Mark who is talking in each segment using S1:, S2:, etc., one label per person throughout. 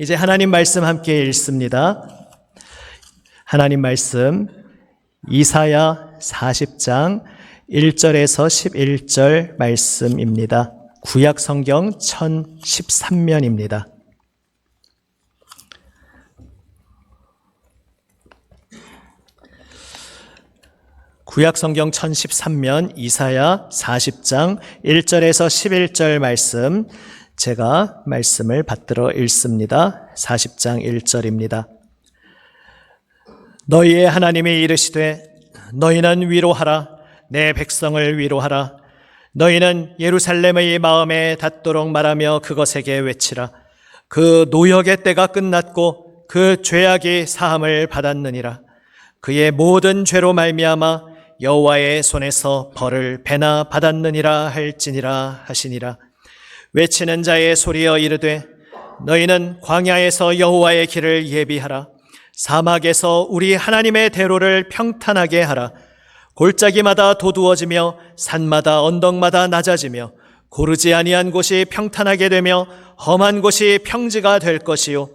S1: 이제 하나님 말씀 함께 읽습니다. 하나님 말씀 이사야 40장 1절에서 11절 말씀입니다. 구약 성경 1013면입니다. 구약 성경 1013면 이사야 40장 1절에서 11절 말씀 제가 말씀을 받들어 읽습니다. 40장 1절입니다. 너희의 하나님이 이르시되 너희는 위로하라. 내 백성을 위로하라. 너희는 예루살렘의 마음에 닿도록 말하며 그것에게 외치라. 그 노역의 때가 끝났고 그 죄악이 사함을 받았느니라. 그의 모든 죄로 말미암아 여호와의 손에서 벌을 배나 받았느니라 할지니라 하시니라 외치는 자의 소리여 이르되 너희는 광야에서 여호와의 길을 예비하라. 사막에서 우리 하나님의 대로를 평탄하게 하라. 골짜기마다 도두어지며 산마다 언덕마다 낮아지며 고르지 아니한 곳이 평탄하게 되며 험한 곳이 평지가 될 것이요.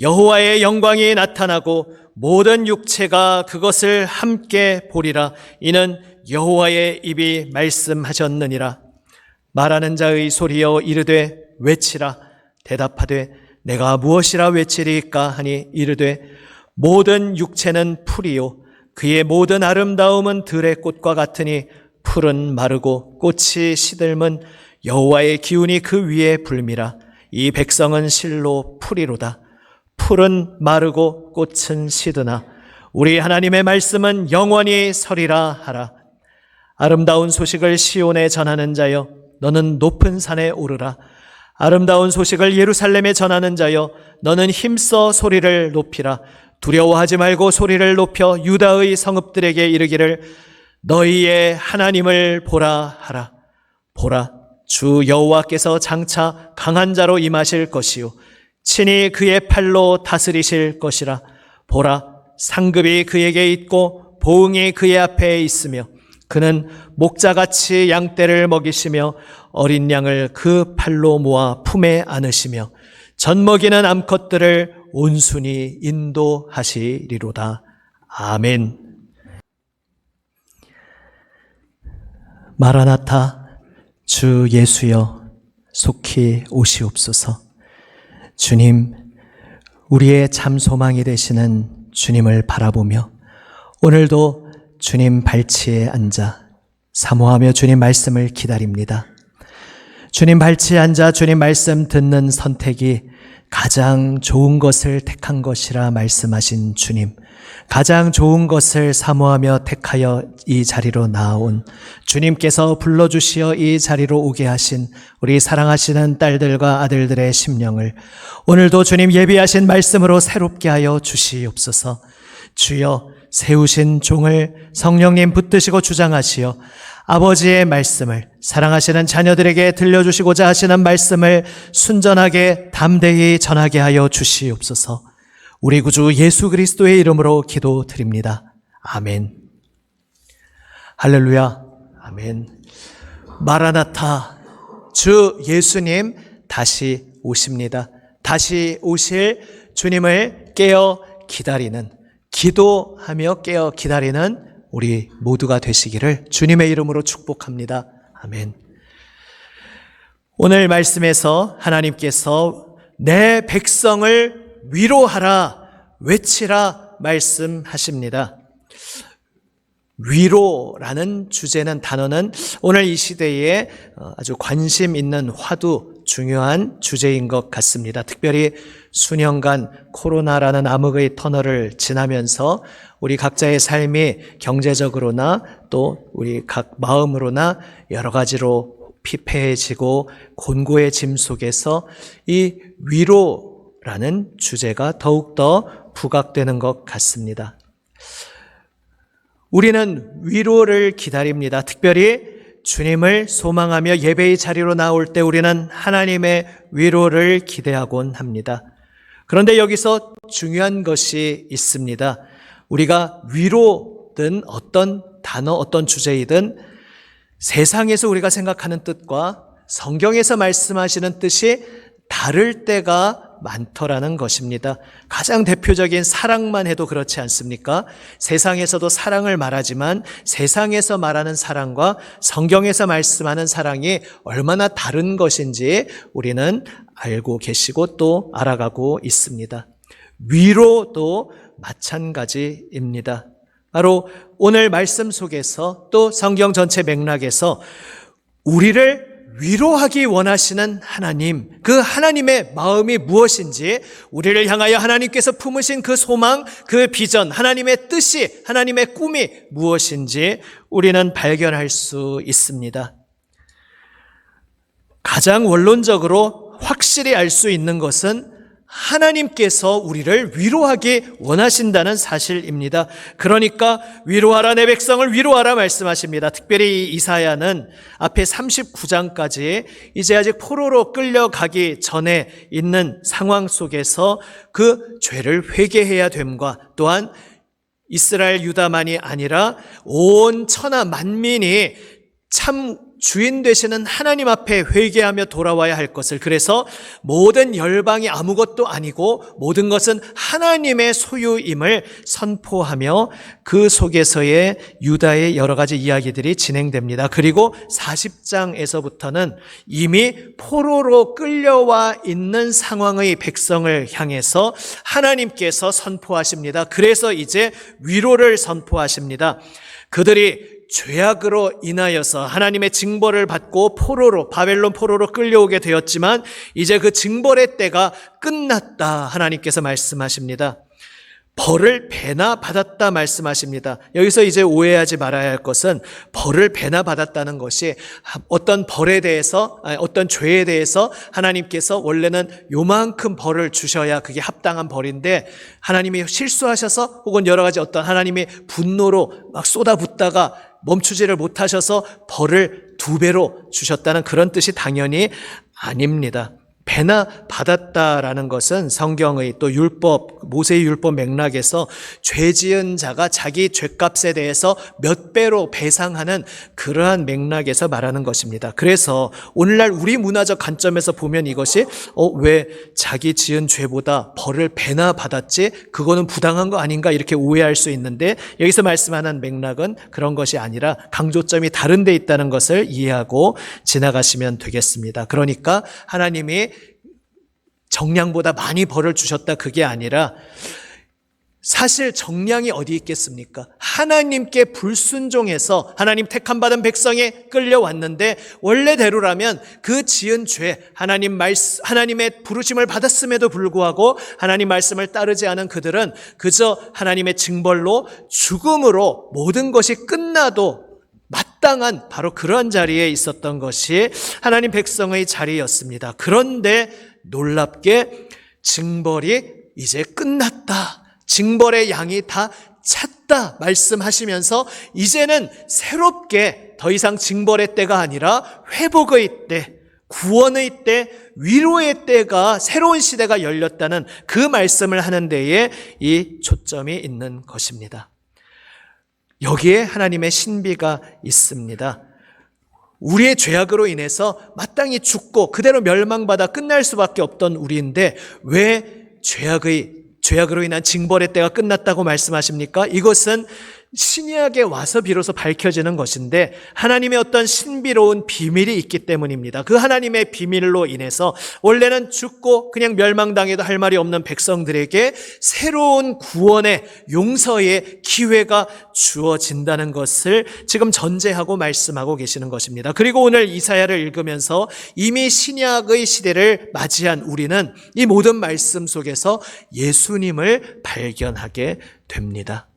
S1: 여호와의 영광이 나타나고 모든 육체가 그것을 함께 보리라. 이는 여호와의 입이 말씀하셨느니라 말하는 자의 소리여 이르되 외치라. 대답하되 내가 무엇이라 외치리까 하니 이르되 모든 육체는 풀이요. 그의 모든 아름다움은 들의 꽃과 같으니 풀은 마르고 꽃이 시들면 여호와의 기운이 그 위에 불미라. 이 백성은 실로 풀이로다. 풀은 마르고 꽃은 시드나. 우리 하나님의 말씀은 영원히 서리라 하라. 아름다운 소식을 시온에 전하는 자여 너는 높은 산에 오르라. 아름다운 소식을 예루살렘에 전하는 자여 너는 힘써 소리를 높이라. 두려워하지 말고 소리를 높여 유다의 성읍들에게 이르기를 너희의 하나님을 보라 하라. 보라 주 여호와께서 장차 강한 자로 임하실 것이요. 친히 그의 팔로 다스리실 것이라. 보라 상급이 그에게 있고 보응이 그의 앞에 있으며 그는 목자같이 양떼를 먹이시며 어린 양을 그 팔로 모아 품에 안으시며 젖먹이는 암컷들을 온순히 인도하시리로다. 아멘. 마라나타 주 예수여 속히 오시옵소서. 주님, 우리의 참 소망이 되시는 주님을 바라보며 오늘도 주님 발치에 앉아 사모하며 주님 말씀을 기다립니다. 주님 발치에 앉아 주님 말씀 듣는 선택이 가장 좋은 것을 택한 것이라 말씀하신 주님. 가장 좋은 것을 사모하며 택하여 이 자리로 나온 주님께서 불러주시어 이 자리로 오게 하신 우리 사랑하시는 딸들과 아들들의 심령을 오늘도 주님 예비하신 말씀으로 새롭게 하여 주시옵소서 주여 세우신 종을 성령님 붙드시고 주장하시어 아버지의 말씀을 사랑하시는 자녀들에게 들려주시고자 하시는 말씀을 순전하게 담대히 전하게 하여 주시옵소서. 우리 구주 예수 그리스도의 이름으로 기도드립니다. 아멘. 할렐루야. 아멘. 마라나타. 주 예수님 다시 오십니다. 다시 오실 주님을 깨어 기다리는 기도하며 깨어 기다리는 우리 모두가 되시기를 주님의 이름으로 축복합니다. 아멘. 오늘 말씀에서 하나님께서 내 백성을 위로하라, 외치라 말씀하십니다. 위로라는 주제는 단어는 오늘 이 시대에 아주 관심 있는 화두 중요한 주제인 것 같습니다. 특별히 수년간 코로나라는 암흑의 터널을 지나면서 우리 각자의 삶이 경제적으로나 또 우리 각 마음으로나 여러 가지로 피폐해지고 곤고의 짐 속에서 이 위로라는 주제가 더욱더 부각되는 것 같습니다. 우리는 위로를 기다립니다. 특별히 주님을 소망하며 예배의 자리로 나올 때 우리는 하나님의 위로를 기대하곤 합니다. 그런데 여기서 중요한 것이 있습니다. 우리가 위로든 어떤 단어, 어떤 주제이든 세상에서 우리가 생각하는 뜻과 성경에서 말씀하시는 뜻이 다를 때가 많더라는 것입니다. 가장 대표적인 사랑만 해도 그렇지 않습니까? 세상에서도 사랑을 말하지만 세상에서 말하는 사랑과 성경에서 말씀하는 사랑이 얼마나 다른 것인지 우리는 알고 계시고 또 알아가고 있습니다. 위로도 마찬가지입니다. 바로 오늘 말씀 속에서 또 성경 전체 맥락에서 우리를 위로하기 원하시는 하나님, 그 하나님의 마음이 무엇인지, 우리를 향하여 하나님께서 품으신 그 소망, 그 비전, 하나님의 뜻이, 하나님의 꿈이 무엇인지 우리는 발견할 수 있습니다. 가장 원론적으로 확실히 알 수 있는 것은 하나님께서 우리를 위로하기 원하신다는 사실입니다. 그러니까 위로하라 내 백성을 위로하라 말씀하십니다. 특별히 이사야는 앞에 39장까지 이제 아직 포로로 끌려가기 전에 있는 상황 속에서 그 죄를 회개해야 됨과 또한 이스라엘 유다만이 아니라 온 천하 만민이 참 주인 되시는 하나님 앞에 회개하며 돌아와야 할 것을 그래서 모든 열방이 아무것도 아니고 모든 것은 하나님의 소유임을 선포하며 그 속에서의 유다의 여러 가지 이야기들이 진행됩니다. 그리고 40장에서부터는 이미 포로로 끌려와 있는 상황의 백성을 향해서 하나님께서 선포하십니다. 그래서 이제 위로를 선포하십니다. 그들이 죄악으로 인하여서 하나님의 징벌을 받고 포로로 바벨론 포로로 끌려오게 되었지만 이제 그 징벌의 때가 끝났다 하나님께서 말씀하십니다. 벌을 배나 받았다 말씀하십니다. 여기서 이제 오해하지 말아야 할 것은 벌을 배나 받았다는 것이 어떤 벌에 대해서 어떤 죄에 대해서 하나님께서 원래는 요만큼 벌을 주셔야 그게 합당한 벌인데 하나님이 실수하셔서 혹은 여러 가지 어떤 하나님의 분노로 막 쏟아붓다가 멈추지를 못하셔서 벌을 두 배로 주셨다는 그런 뜻이 당연히 아닙니다. 배나 받았다라는 것은 성경의 또 율법, 모세의 율법 맥락에서 죄 지은 자가 자기 죄값에 대해서 몇 배로 배상하는 그러한 맥락에서 말하는 것입니다. 그래서 오늘날 우리 문화적 관점에서 보면 이것이 어, 왜 자기 지은 죄보다 벌을 배나 받았지? 그거는 부당한 거 아닌가? 이렇게 오해할 수 있는데 여기서 말씀하는 맥락은 그런 것이 아니라 강조점이 다른 데 있다는 것을 이해하고 지나가시면 되겠습니다. 그러니까 하나님이 정량보다 많이 벌을 주셨다 그게 아니라 사실 정량이 어디 있겠습니까? 하나님께 불순종해서 하나님 택함 받은 백성에 끌려왔는데 원래대로라면 그 지은 죄 하나님 말씀 하나님의 부르심을 받았음에도 불구하고 하나님 말씀을 따르지 않은 그들은 그저 하나님의 징벌로 죽음으로 모든 것이 끝나도 마땅한 바로 그런 자리에 있었던 것이 하나님 백성의 자리였습니다. 그런데 놀랍게 징벌이 이제 끝났다. 징벌의 양이 다 찼다 말씀하시면서 이제는 새롭게 더 이상 징벌의 때가 아니라 회복의 때, 구원의 때, 위로의 때가 새로운 시대가 열렸다는 그 말씀을 하는 데에 이 초점이 있는 것입니다. 여기에 하나님의 신비가 있습니다. 우리의 죄악으로 인해서 마땅히 죽고 그대로 멸망받아 끝날 수밖에 없던 우리인데 왜 죄악의 죄악으로 인한 징벌의 때가 끝났다고 말씀하십니까? 이것은 신약에 와서 비로소 밝혀지는 것인데 하나님의 어떤 신비로운 비밀이 있기 때문입니다. 그 하나님의 비밀로 인해서 원래는 죽고 그냥 멸망당해도 할 말이 없는 백성들에게 새로운 구원의 용서의 기회가 주어진다는 것을 지금 전제하고 말씀하고 계시는 것입니다. 그리고 오늘 이사야를 읽으면서 이미 신약의 시대를 맞이한 우리는 이 모든 말씀 속에서 예수님을 발견하게 됩니다.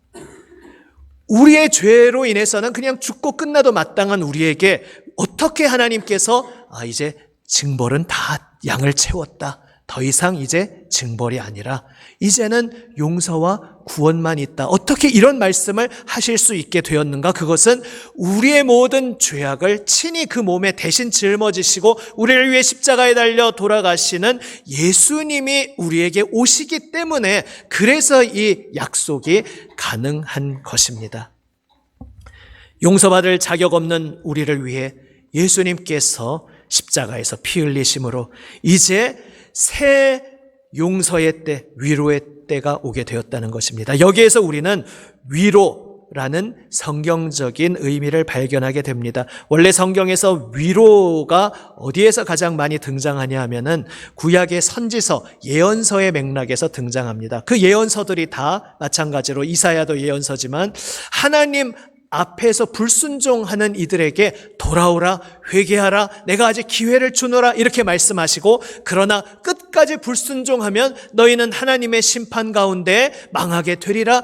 S1: 우리의 죄로 인해서는 그냥 죽고 끝나도 마땅한 우리에게 어떻게 하나님께서 아 이제 징벌은 다 양을 채웠다. 더 이상 이제 징벌이 아니라 이제는 용서와 구원만 있다. 어떻게 이런 말씀을 하실 수 있게 되었는가? 그것은 우리의 모든 죄악을 친히 그 몸에 대신 짊어지시고 우리를 위해 십자가에 달려 돌아가시는 예수님이 우리에게 오시기 때문에 그래서 이 약속이 가능한 것입니다. 용서받을 자격 없는 우리를 위해 예수님께서 십자가에서 피 흘리심으로 이제 새 용서의 때, 위로의 때가 오게 되었다는 것입니다. 여기에서 우리는 위로라는 성경적인 의미를 발견하게 됩니다. 원래 성경에서 위로가 어디에서 가장 많이 등장하냐 하면은 구약의 선지서, 예언서의 맥락에서 등장합니다. 그 예언서들이 다 마찬가지로 이사야도 예언서지만 하나님 앞에서 불순종하는 이들에게 돌아오라, 회개하라, 내가 아직 기회를 주노라, 이렇게 말씀하시고, 그러나 끝까지 불순종하면 너희는 하나님의 심판 가운데 망하게 되리라,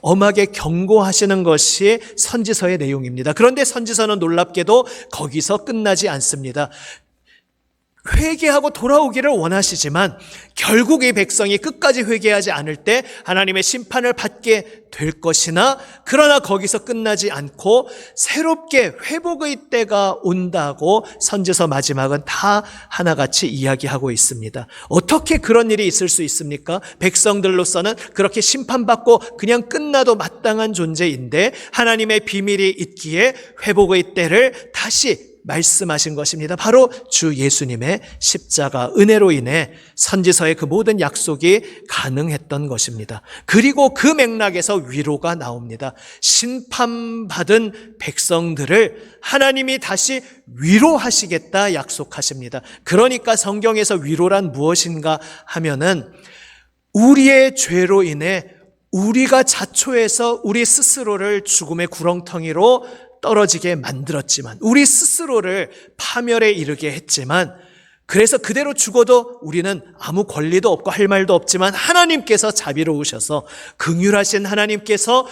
S1: 엄하게 경고하시는 것이 선지서의 내용입니다. 그런데 선지서는 놀랍게도 거기서 끝나지 않습니다. 회개하고 돌아오기를 원하시지만 결국 이 백성이 끝까지 회개하지 않을 때 하나님의 심판을 받게 될 것이나 그러나 거기서 끝나지 않고 새롭게 회복의 때가 온다고 선지서 마지막은 다 하나같이 이야기하고 있습니다. 어떻게 그런 일이 있을 수 있습니까? 백성들로서는 그렇게 심판받고 그냥 끝나도 마땅한 존재인데 하나님의 비밀이 있기에 회복의 때를 다시 말씀하신 것입니다. 바로 주 예수님의 십자가 은혜로 인해 선지서의 그 모든 약속이 가능했던 것입니다. 그리고 그 맥락에서 위로가 나옵니다. 심판받은 백성들을 하나님이 다시 위로하시겠다 약속하십니다. 그러니까 성경에서 위로란 무엇인가 하면은 우리의 죄로 인해 우리가 자초해서 우리 스스로를 죽음의 구렁텅이로 떨어지게 만들었지만 우리 스스로를 파멸에 이르게 했지만 그래서 그대로 죽어도 우리는 아무 권리도 없고 할 말도 없지만 하나님께서 자비로우셔서 긍휼하신 하나님께서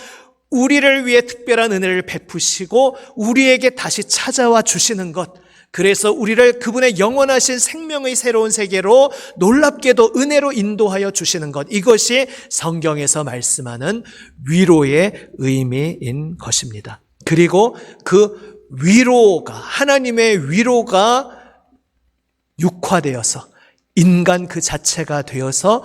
S1: 우리를 위해 특별한 은혜를 베푸시고 우리에게 다시 찾아와 주시는 것 그래서 우리를 그분의 영원하신 생명의 새로운 세계로 놀랍게도 은혜로 인도하여 주시는 것 이것이 성경에서 말씀하는 위로의 의미인 것입니다. 그리고 그 위로가 하나님의 위로가 육화되어서 인간 그 자체가 되어서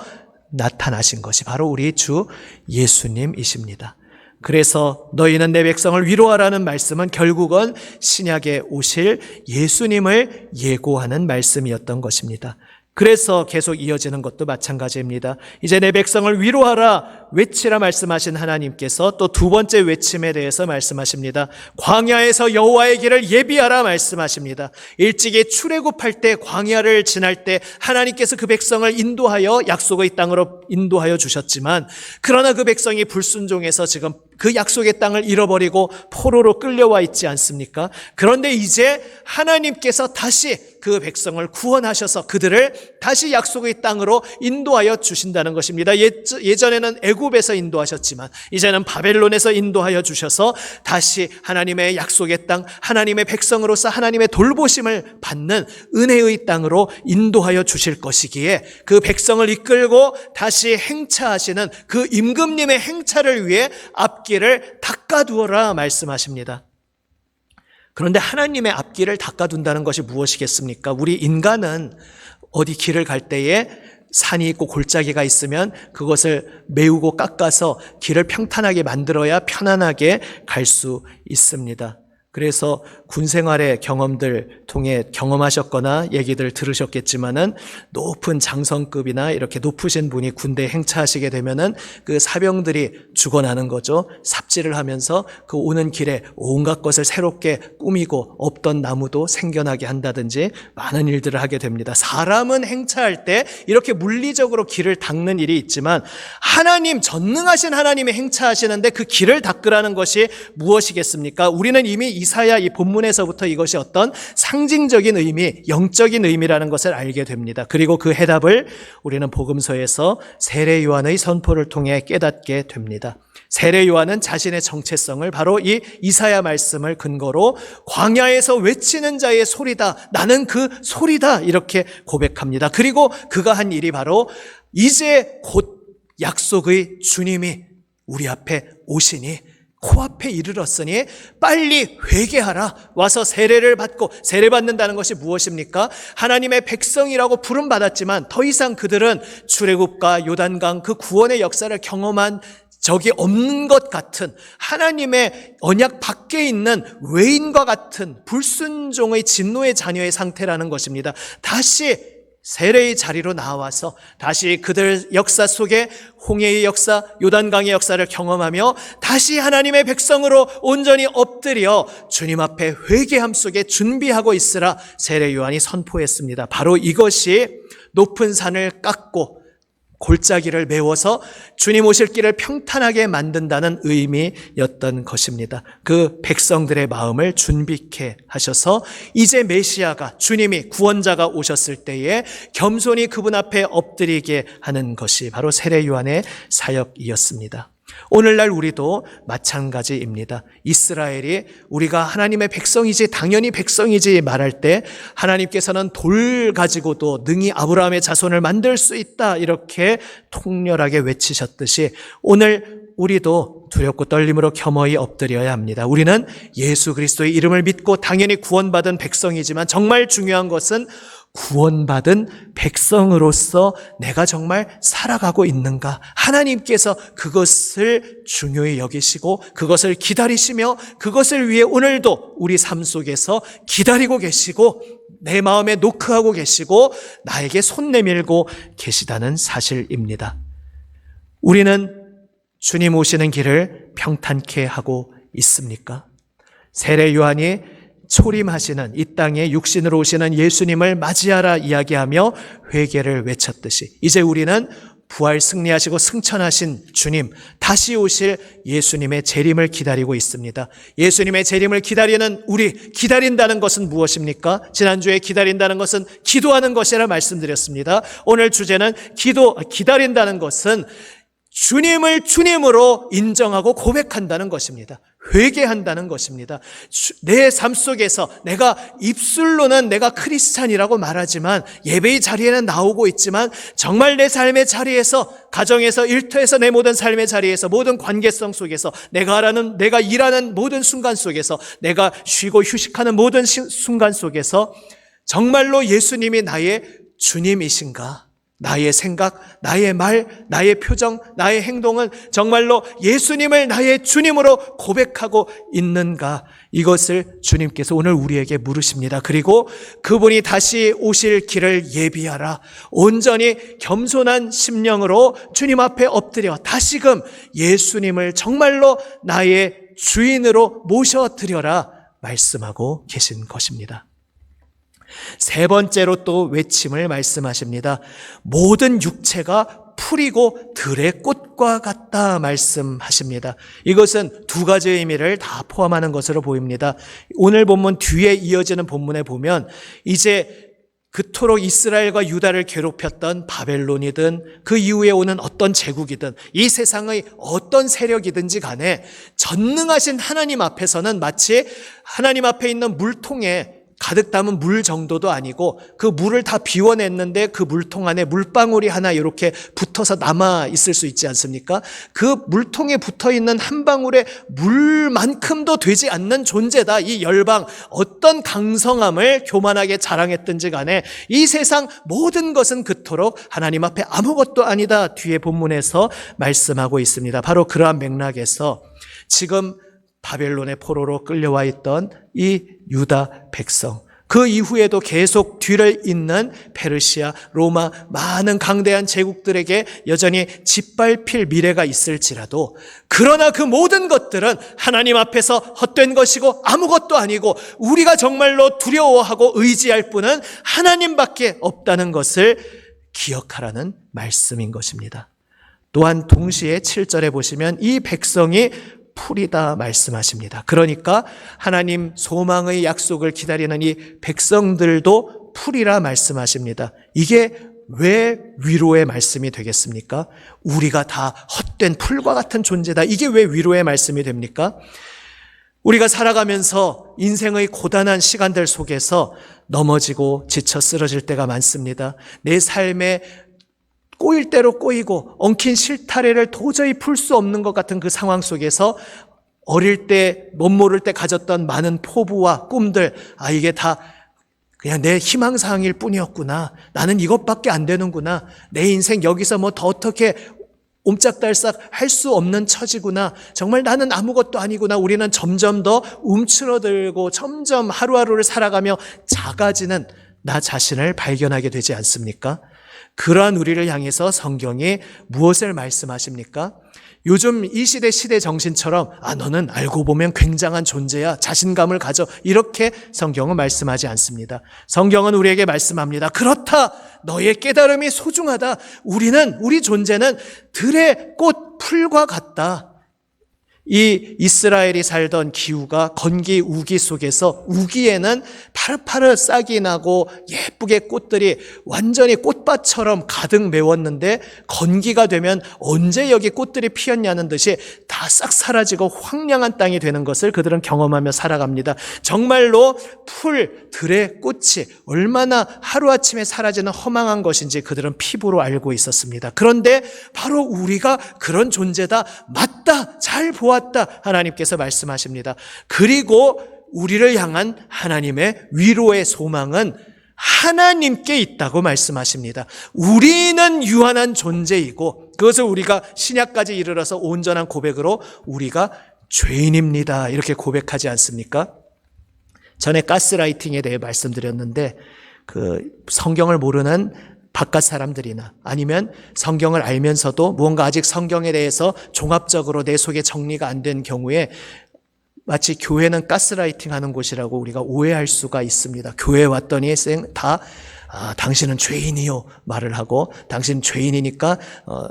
S1: 나타나신 것이 바로 우리 주 예수님이십니다. 그래서 너희는 내 백성을 위로하라는 말씀은 결국은 신약에 오실 예수님을 예고하는 말씀이었던 것입니다. 그래서 계속 이어지는 것도 마찬가지입니다. 이제 내 백성을 위로하라 외치라 말씀하신 하나님께서 또 두 번째 외침에 대해서 말씀하십니다. 광야에서 여호와의 길을 예비하라 말씀하십니다. 일찍이 출애굽할 때 광야를 지날 때 하나님께서 그 백성을 인도하여 약속의 땅으로 인도하여 주셨지만 그러나 그 백성이 불순종해서 지금 그 약속의 땅을 잃어버리고 포로로 끌려와 있지 않습니까? 그런데 이제 하나님께서 다시 그 백성을 구원하셔서 그들을 다시 약속의 땅으로 인도하여 주신다는 것입니다. 예, 예전에는 애굽에서 인도하셨지만 이제는 바벨론에서 인도하여 주셔서 다시 하나님의 약속의 땅, 하나님의 백성으로서 하나님의 돌보심을 받는 은혜의 땅으로 인도하여 주실 것이기에 그 백성을 이끌고 다시 행차하시는 그 임금님의 행차를 위해 앞길을 닦아두어라 말씀하십니다. 그런데 하나님의 앞길을 닦아둔다는 것이 무엇이겠습니까? 우리 인간은 어디 길을 갈 때에 산이 있고 골짜기가 있으면 그것을 메우고 깎아서 길을 평탄하게 만들어야 편안하게 갈 수 있습니다. 그래서 군 생활의 경험들 통해 경험하셨거나 얘기들 들으셨겠지만은 높은 장성급이나 이렇게 높으신 분이 군대 행차하시게 되면은 그 사병들이 죽어나는 거죠. 삽질을 하면서 그 오는 길에 온갖 것을 새롭게 꾸미고 없던 나무도 생겨나게 한다든지 많은 일들을 하게 됩니다. 사람은 행차할 때 이렇게 물리적으로 길을 닦는 일이 있지만 하나님 전능하신 하나님이 행차하시는데 그 길을 닦으라는 것이 무엇이겠습니까? 우리는 이미 이사야 이 본문에서부터 이것이 어떤 상징적인 의미, 영적인 의미라는 것을 알게 됩니다. 그리고 그 해답을 우리는 복음서에서 세례 요한의 선포를 통해 깨닫게 됩니다. 세례 요한은 자신의 정체성을 바로 이 이사야 말씀을 근거로 광야에서 외치는 자의 소리다. 나는 그 소리다. 이렇게 고백합니다. 그리고 그가 한 일이 바로 이제 곧 약속의 주님이 우리 앞에 오시니 코앞에 이르렀으니 빨리 회개하라. 와서 세례를 받고 세례 받는다는 것이 무엇입니까? 하나님의 백성이라고 부름 받았지만 더 이상 그들은 출애굽과 요단강 그 구원의 역사를 경험한 적이 없는 것 같은 하나님의 언약 밖에 있는 외인과 같은 불순종의 진노의 자녀의 상태라는 것입니다. 다시 세례의 자리로 나와서 다시 그들 역사 속에 홍해의 역사, 요단강의 역사를 경험하며 다시 하나님의 백성으로 온전히 엎드려 주님 앞에 회개함 속에 준비하고 있으라 세례 요한이 선포했습니다. 바로 이것이 높은 산을 깎고 골짜기를 메워서 주님 오실 길을 평탄하게 만든다는 의미였던 것입니다. 그 백성들의 마음을 준비케 하셔서 이제 메시아가 주님이 구원자가 오셨을 때에 겸손히 그분 앞에 엎드리게 하는 것이 바로 세례 요한의 사역이었습니다. 오늘날 우리도 마찬가지입니다. 이스라엘이 우리가 하나님의 백성이지 당연히 백성이지 말할 때 하나님께서는 돌 가지고도 능히 아브라함의 자손을 만들 수 있다 이렇게 통렬하게 외치셨듯이 오늘 우리도 두렵고 떨림으로 겸허히 엎드려야 합니다. 우리는 예수 그리스도의 이름을 믿고 당연히 구원받은 백성이지만 정말 중요한 것은 구원받은 백성으로서 내가 정말 살아가고 있는가? 하나님께서 그것을 중요히 여기시고 그것을 기다리시며 그것을 위해 오늘도 우리 삶 속에서 기다리고 계시고 내 마음에 노크하고 계시고 나에게 손 내밀고 계시다는 사실입니다. 우리는 주님 오시는 길을 평탄케 하고 있습니까? 세례 요한이 초림하시는 이 땅에 육신으로 오시는 예수님을 맞이하라 이야기하며 회개를 외쳤듯이 이제 우리는 부활 승리하시고 승천하신 주님, 다시 오실 예수님의 재림을 기다리고 있습니다. 예수님의 재림을 기다리는 우리, 기다린다는 것은 무엇입니까? 지난주에 기다린다는 것은 기도하는 것이라 말씀드렸습니다. 오늘 주제는 기도, 기다린다는 것은 주님을 주님으로 인정하고 고백한다는 것입니다. 회개한다는 것입니다. 내 삶 속에서 내가 입술로는 내가 크리스찬이라고 말하지만 예배의 자리에는 나오고 있지만 정말 내 삶의 자리에서 가정에서 일터에서 내 모든 삶의 자리에서 모든 관계성 속에서 내가 하라는 내가 일하는 모든 순간 속에서 내가 쉬고 휴식하는 모든 순간 속에서 정말로 예수님이 나의 주님이신가? 나의 생각, 나의 말, 나의 표정, 나의 행동은 정말로 예수님을 나의 주님으로 고백하고 있는가? 이것을 주님께서 오늘 우리에게 물으십니다. 그리고 그분이 다시 오실 길을 예비하라. 온전히 겸손한 심령으로 주님 앞에 엎드려 다시금 예수님을 정말로 나의 주인으로 모셔드려라. 말씀하고 계신 것입니다. 세 번째로 또 외침을 말씀하십니다. 모든 육체가 풀이고 들의 꽃과 같다 말씀하십니다. 이것은 두 가지의 의미를 다 포함하는 것으로 보입니다. 오늘 본문 뒤에 이어지는 본문에 보면 이제 그토록 이스라엘과 유다를 괴롭혔던 바벨론이든 그 이후에 오는 어떤 제국이든 이 세상의 어떤 세력이든지 간에 전능하신 하나님 앞에서는 마치 하나님 앞에 있는 물통에 가득 담은 물 정도도 아니고 그 물을 다 비워냈는데 그 물통 안에 물방울이 하나 이렇게 붙어서 남아 있을 수 있지 않습니까? 그 물통에 붙어 있는 한 방울의 물만큼도 되지 않는 존재다. 이 열방 어떤 강성함을 교만하게 자랑했든지 간에 이 세상 모든 것은 그토록 하나님 앞에 아무것도 아니다. 뒤에 본문에서 말씀하고 있습니다. 바로 그러한 맥락에서 지금 바벨론의 포로로 끌려와 있던 이 유다 백성. 그 이후에도 계속 뒤를 잇는 페르시아, 로마 많은 강대한 제국들에게 여전히 짓밟힐 미래가 있을지라도 그러나 그 모든 것들은 하나님 앞에서 헛된 것이고 아무것도 아니고 우리가 정말로 두려워하고 의지할 분은 하나님밖에 없다는 것을 기억하라는 말씀인 것입니다. 또한 동시에 7절에 보시면 이 백성이 풀이다 말씀하십니다. 그러니까 하나님 소망의 약속을 기다리는 이 백성들도 풀이라 말씀하십니다. 이게 왜 위로의 말씀이 되겠습니까? 우리가 다 헛된 풀과 같은 존재다. 이게 왜 위로의 말씀이 됩니까? 우리가 살아가면서 인생의 고단한 시간들 속에서 넘어지고 지쳐 쓰러질 때가 많습니다. 내 삶에 꼬일 대로 꼬이고 엉킨 실타래를 도저히 풀 수 없는 것 같은 그 상황 속에서 어릴 때 못 모를 때 가졌던 많은 포부와 꿈들 아 이게 다 그냥 내 희망사항일 뿐이었구나. 나는 이것밖에 안 되는구나. 내 인생 여기서 뭐 더 어떻게 옴짝달싹 할 수 없는 처지구나. 정말 나는 아무것도 아니구나. 우리는 점점 더 움츠러들고 점점 하루하루를 살아가며 작아지는 나 자신을 발견하게 되지 않습니까? 그러한 우리를 향해서 성경이 무엇을 말씀하십니까? 요즘 이 시대 시대 정신처럼 아 너는 알고 보면 굉장한 존재야 자신감을 가져 이렇게 성경은 말씀하지 않습니다. 성경은 우리에게 말씀합니다. 그렇다 너의 깨달음이 소중하다. 우리는 우리 존재는 들의 꽃 풀과 같다. 이 이스라엘이 살던 기후가 건기 우기 속에서 우기에는 파릇파릇 싹이 나고 예쁘게 꽃들이 완전히 꽃밭처럼 가득 메웠는데 건기가 되면 언제 여기 꽃들이 피었냐는 듯이 다 싹 사라지고 황량한 땅이 되는 것을 그들은 경험하며 살아갑니다. 정말로 풀, 들의 꽃이 얼마나 하루아침에 사라지는 허망한 것인지 그들은 피부로 알고 있었습니다. 그런데 바로 우리가 그런 존재다. 맞다. 잘 보 았다. 하나님께서 말씀하십니다. 그리고 우리를 향한 하나님의 위로의 소망은 하나님께 있다고 말씀하십니다. 우리는 유한한 존재이고 그것을 우리가 신약까지 이르러서 온전한 고백으로 우리가 죄인입니다. 이렇게 고백하지 않습니까? 전에 가스라이팅에 대해 말씀드렸는데 그 성경을 모르는 바깥 사람들이나 아니면 성경을 알면서도 무언가 아직 성경에 대해서 종합적으로 내 속에 정리가 안 된 경우에 마치 교회는 가스라이팅 하는 곳이라고 우리가 오해할 수가 있습니다. 교회 왔더니 쌩 다, 아, 당신은 죄인이요. 말을 하고, 당신 죄인이니까, 어,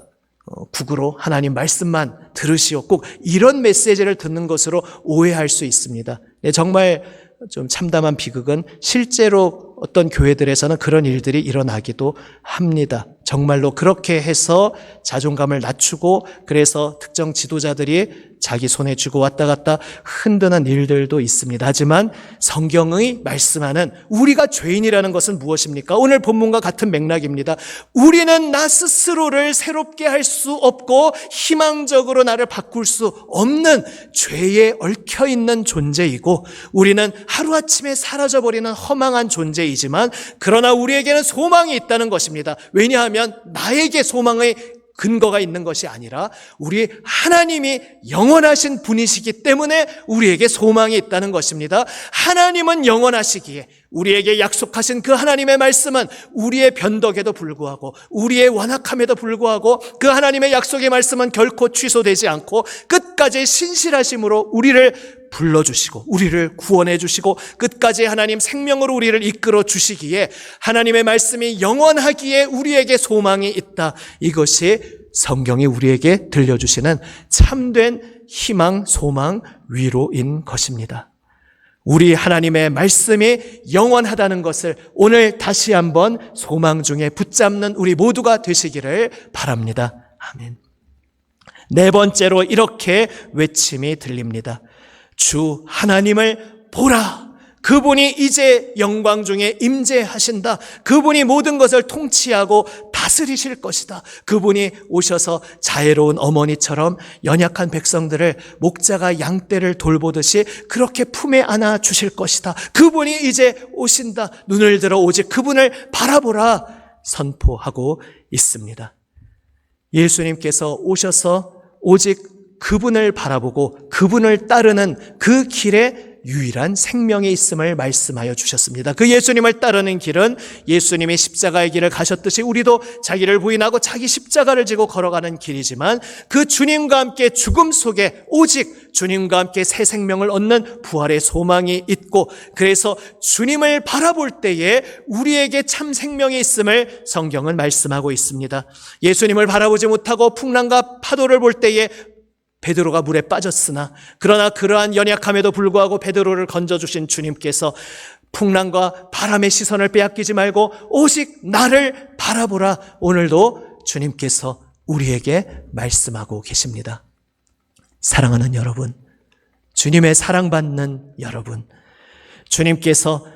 S1: 어, 국으로 하나님 말씀만 들으시오. 꼭 이런 메시지를 듣는 것으로 오해할 수 있습니다. 네, 정말 좀 참담한 비극은 실제로 어떤 교회들에서는 그런 일들이 일어나기도 합니다. 정말로 그렇게 해서 자존감을 낮추고 그래서 특정 지도자들이 자기 손에 쥐고 왔다 갔다 흔드는 일들도 있습니다. 하지만 성경의 말씀하는 우리가 죄인이라는 것은 무엇입니까? 오늘 본문과 같은 맥락입니다. 우리는 나 스스로를 새롭게 할 수 없고 희망적으로 나를 바꿀 수 없는 죄에 얽혀 있는 존재이고 우리는 하루아침에 사라져버리는 허망한 존재이지만 그러나 우리에게는 소망이 있다는 것입니다. 왜냐하면 나에게 소망의 근거가 있는 것이 아니라 우리 하나님이 영원하신 분이시기 때문에 우리에게 소망이 있다는 것입니다. 하나님은 영원하시기에 우리에게 약속하신 그 하나님의 말씀은 우리의 변덕에도 불구하고 우리의 완악함에도 불구하고 그 하나님의 약속의 말씀은 결코 취소되지 않고 끝까지 신실하심으로 우리를 불러주시고 우리를 구원해 주시고 끝까지 하나님 생명으로 우리를 이끌어 주시기에 하나님의 말씀이 영원하기에 우리에게 소망이 있다. 이것이 성경이 우리에게 들려주시는 참된 희망, 소망, 위로인 것입니다. 우리 하나님의 말씀이 영원하다는 것을 오늘 다시 한번 소망 중에 붙잡는 우리 모두가 되시기를 바랍니다. 아멘. 네 번째로 이렇게 외침이 들립니다. 주 하나님을 보라. 그분이 이제 영광 중에 임재하신다. 그분이 모든 것을 통치하고 다스리실 것이다. 그분이 오셔서 자애로운 어머니처럼 연약한 백성들을 목자가 양떼를 돌보듯이 그렇게 품에 안아 주실 것이다. 그분이 이제 오신다. 눈을 들어 오직 그분을 바라보라 선포하고 있습니다. 예수님께서 오셔서 오직 그분을 바라보고 그분을 따르는 그 길에 유일한 생명이 있음을 말씀하여 주셨습니다. 그 예수님을 따르는 길은 예수님이 십자가의 길을 가셨듯이 우리도 자기를 부인하고 자기 십자가를 지고 걸어가는 길이지만 그 주님과 함께 죽음 속에 오직 주님과 함께 새 생명을 얻는 부활의 소망이 있고 그래서 주님을 바라볼 때에 우리에게 참 생명이 있음을 성경은 말씀하고 있습니다. 예수님을 바라보지 못하고 풍랑과 파도를 볼 때에 베드로가 물에 빠졌으나 그러나 그러한 연약함에도 불구하고 베드로를 건져 주신 주님께서 풍랑과 바람의 시선을 빼앗기지 말고 오직 나를 바라보라 오늘도 주님께서 우리에게 말씀하고 계십니다. 사랑하는 여러분, 주님의 사랑받는 여러분, 주님께서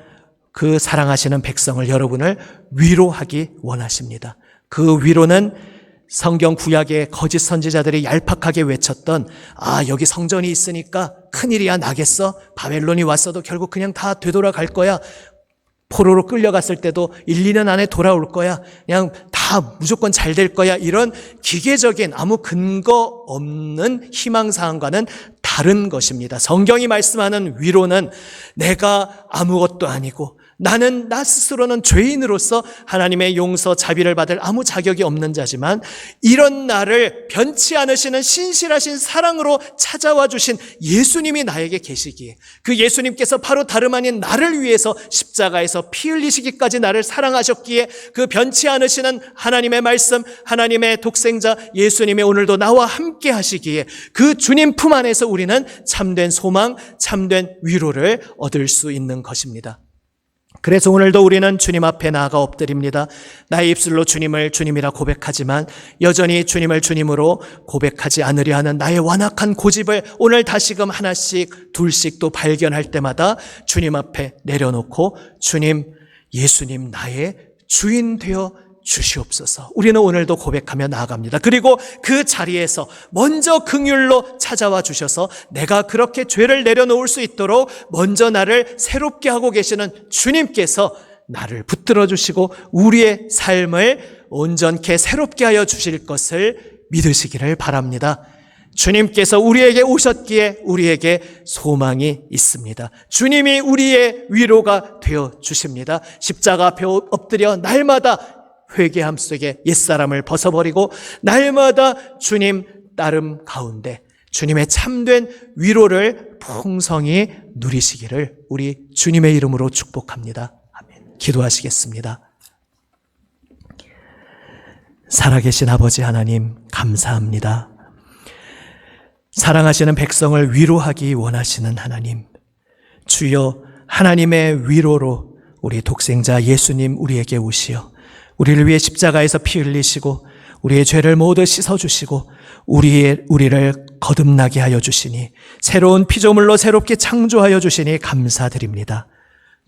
S1: 그 사랑하시는 백성을 여러분을 위로하기 원하십니다. 그 위로는 성경 구약의 거짓 선지자들이 얄팍하게 외쳤던 아 여기 성전이 있으니까 큰일이야 나겠어? 바벨론이 왔어도 결국 그냥 다 되돌아갈 거야. 포로로 끌려갔을 때도 1, 2년 안에 돌아올 거야. 그냥 다 무조건 잘 될 거야. 이런 기계적인 아무 근거 없는 희망사항과는 다른 것입니다. 성경이 말씀하는 위로는 내가 아무것도 아니고 나는 나 스스로는 죄인으로서 하나님의 용서, 자비를 받을 아무 자격이 없는 자지만 이런 나를 변치 않으시는 신실하신 사랑으로 찾아와 주신 예수님이 나에게 계시기에 그 예수님께서 바로 다름 아닌 나를 위해서 십자가에서 피 흘리시기까지 나를 사랑하셨기에 그 변치 않으시는 하나님의 말씀, 하나님의 독생자 예수님이 오늘도 나와 함께 하시기에 그 주님 품 안에서 우리는 참된 소망, 참된 위로를 얻을 수 있는 것입니다. 그래서 오늘도 우리는 주님 앞에 나아가 엎드립니다. 나의 입술로 주님을 주님이라 고백하지만 여전히 주님을 주님으로 고백하지 않으려 하는 나의 완악한 고집을 오늘 다시금 하나씩 둘씩 또 발견할 때마다 주님 앞에 내려놓고 주님, 예수님 나의 주인 되어 주시옵소서. 우리는 오늘도 고백하며 나아갑니다. 그리고 그 자리에서 먼저 긍휼로 찾아와 주셔서 내가 그렇게 죄를 내려놓을 수 있도록 먼저 나를 새롭게 하고 계시는 주님께서 나를 붙들어 주시고 우리의 삶을 온전케 새롭게 하여 주실 것을 믿으시기를 바랍니다. 주님께서 우리에게 오셨기에 우리에게 소망이 있습니다. 주님이 우리의 위로가 되어 주십니다. 십자가 앞에 엎드려 날마다 회개함 속에 옛사람을 벗어버리고 날마다 주님 따름 가운데 주님의 참된 위로를 풍성히 누리시기를 우리 주님의 이름으로 축복합니다. 아멘. 기도하시겠습니다. 살아계신 아버지 하나님, 감사합니다. 사랑하시는 백성을 위로하기 원하시는 하나님, 주여 하나님의 위로로 우리 독생자 예수님 우리에게 오시어 우리를 위해 십자가에서 피 흘리시고 우리의 죄를 모두 씻어 주시고 우리의 우리를 거듭나게 하여 주시니 새로운 피조물로 새롭게 창조하여 주시니 감사드립니다.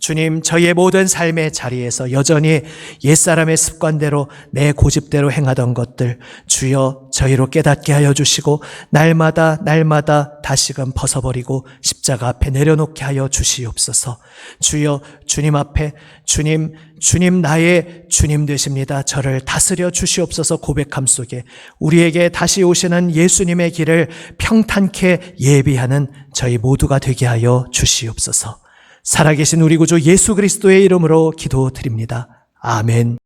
S1: 주님, 저희의 모든 삶의 자리에서 여전히 옛사람의 습관대로 내 고집대로 행하던 것들 주여 저희로 깨닫게 하여 주시고 날마다 날마다 다시금 벗어버리고 십자가 앞에 내려놓게 하여 주시옵소서. 주여 주님 앞에 주님 주님 나의 주님 되십니다. 저를 다스려 주시옵소서 고백함 속에 우리에게 다시 오시는 예수님의 길을 평탄케 예비하는 저희 모두가 되게 하여 주시옵소서. 살아계신 우리 구주 예수 그리스도의 이름으로 기도드립니다. 아멘.